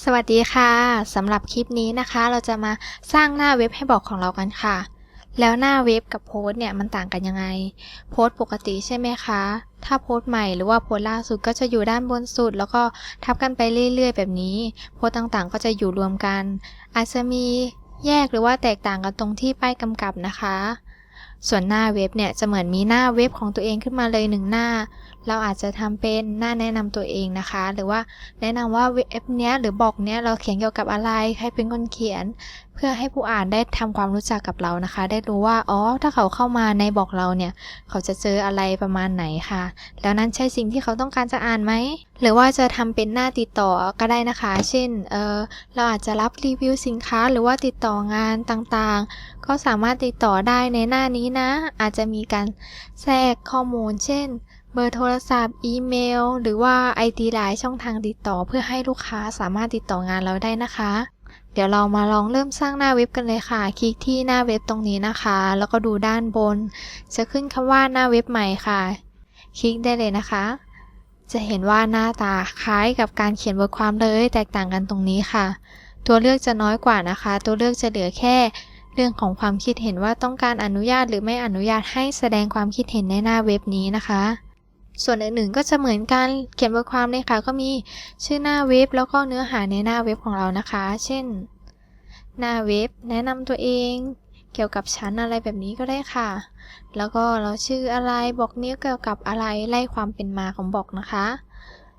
สวัสดีค่ะสำหรับคลิปนี้นะคะ เราจะมาสร้างหน้าเว็บให้บอกของเรากันค่ะ แล้วหน้าเว็บกับโพสเนี่ยมันต่างกันยังไง โพสปกติใช่ไหมคะ ถ้าโพสใหม่หรือว่าโพสล่าสุดก็จะอยู่ด้านบนสุด แล้วก็ทับกันไปเรื่อยๆ แบบนี้ โพสต่างๆ ก็จะอยู่รวมกัน อาจจะมีแยกหรือว่าแตกต่างกันตรงที่ป้ายกำกับนะคะ ส่วนหน้าเว็บเนี่ยจะเหมือนมีหน้าเว็บของตัวเองขึ้นมาเลยหนึ่งหน้า เราอาจจะทำเป็นหน้าแนะนำตัวเองนะคะ หรือว่าแนะนำว่าเว็บเนี้ยหรือบอกเนี้ยเราเขียนเกี่ยวกับอะไรใครเป็นคนเขียน เพื่อให้ผู้อ่านได้ทำความรู้จักกับเรานะคะ ได้รู้ว่าอ๋อถ้าเขาเข้ามาในบอกเราเนี่ยเขาจะเจออะไรประมาณไหนค่ะ แล้วนั้นใช่สิ่งที่เขาต้องการจะอ่านไหมหรือว่าจะทำเป็นหน้าติดต่อก็ได้นะคะ เช่นเออเราอาจจะรับรีวิวสินค้า หรือว่าติดต่องานต่างๆ ก็สามารถติดต่อได้ในหน้านี้นะ อาจจะมีการแทรกข้อมูล เช่น เบอร์โทรศัพท์ อีเมล หรือว่า ID ไลน์ช่องทางติดต่อ เพื่อให้ลูกค้าสามารถติดต่องานเราได้นะคะ เดี๋ยวเรามาลองเริ่มสร้างหน้าเว็บกันเลยค่ะ คลิกที่หน้าเว็บตรงนี้นะคะ แล้วก็ดูด้านบน จะขึ้นคำว่าหน้าเว็บใหม่ค่ะ คลิกได้เลยนะคะ จะเห็นว่าหน้าตาคล้ายกับการเขียนบทความเลย แตกต่างกันตรงนี้ค่ะ ตัวเลือกจะน้อยกว่านะคะ ตัวเลือกจะเหลือแค่เรื่องของความคิดเห็นว่าต้องการอนุญาตหรือไม่อนุญาตให้แสดงความคิดเห็นในหน้าเว็บนี้นะคะ ส่วนอื่นๆก็จะเหมือนกัน เขียนบทความเลยค่ะ ก็มีชื่อหน้าเว็บแล้วก็เนื้อหาในหน้าเว็บของเรานะคะ เช่น หน้าเว็บ แนะนำตัวเอง เกี่ยวกับชั้นอะไรแบบนี้ก็ได้ค่ะ แล้วก็เราชื่ออะไร บอกเนี้ยเกี่ยวกับอะไร ไล่ความเป็นมาของบอกนะคะ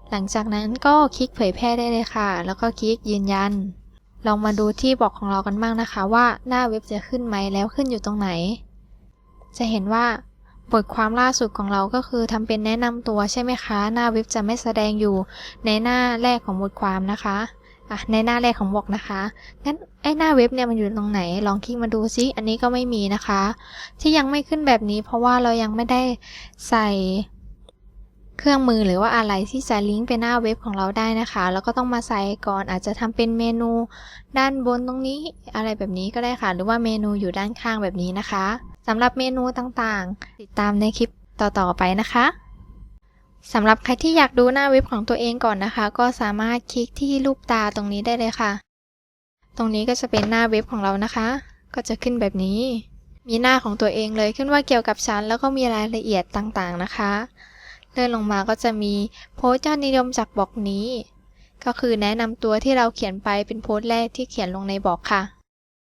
หลังจากนั้นก็คลิกเผยแพร่ได้เลยค่ะ แล้วก็คลิกยืนยัน ลองมาดูที่บอกของเรากันบ้างนะคะ ว่าหน้าเว็บจะขึ้นไหมแล้วขึ้นอยู่ตรงไหน จะเห็นว่า บทความล่าสุดของเราก็คือทำเป็นแนะนำตัวใช่ไหมคะ หน้าเว็บจะไม่แสดงอยู่ในหน้าแรกของบทความนะคะอะในหน้าแรกของบอกนะคะ งั้นไอ้หน้าเว็บเนี่ยมันอยู่ตรงไหน ลองคลิกมาดูซิ อันนี้ก็ไม่มีนะคะ ที่ยังไม่ขึ้นแบบนี้เพราะว่าเรายังไม่ได้ใส่เครื่องมือหรือว่าอะไรที่จะลิงก์ไปหน้าเว็บของเราได้นะคะ แล้วก็ต้องมาใส่ก่อนอาจจะทำเป็นเมนูด้านบนตรงนี้อะไรแบบนี้ก็ได้ค่ะ หรือว่าเมนูอยู่ด้านข้างแบบนี้นะคะ สำหรับเมนูต่างๆ ติดตามในคลิปต่อๆไปนะคะสำหรับใครที่อยากดูหน้าเว็บของตัวเองก่อนนะคะ ก็สามารถคลิกที่รูปตาตรงนี้ได้เลยค่ะ ตรงนี้ก็จะเป็นหน้าเว็บของเรานะคะ ก็จะขึ้นแบบนี้ มีหน้าของตัวเองเลยขึ้นว่าเกี่ยวกับฉัน แล้วก็มีรายละเอียดต่างๆนะคะ เลื่อนลงมาก็จะมีโพสต์ยอดนิยมจากบล็อกนี้ ก็คือแนะนำตัวที่เราเขียนไปเป็นโพสต์แรกที่เขียนลงในบล็อกค่ะ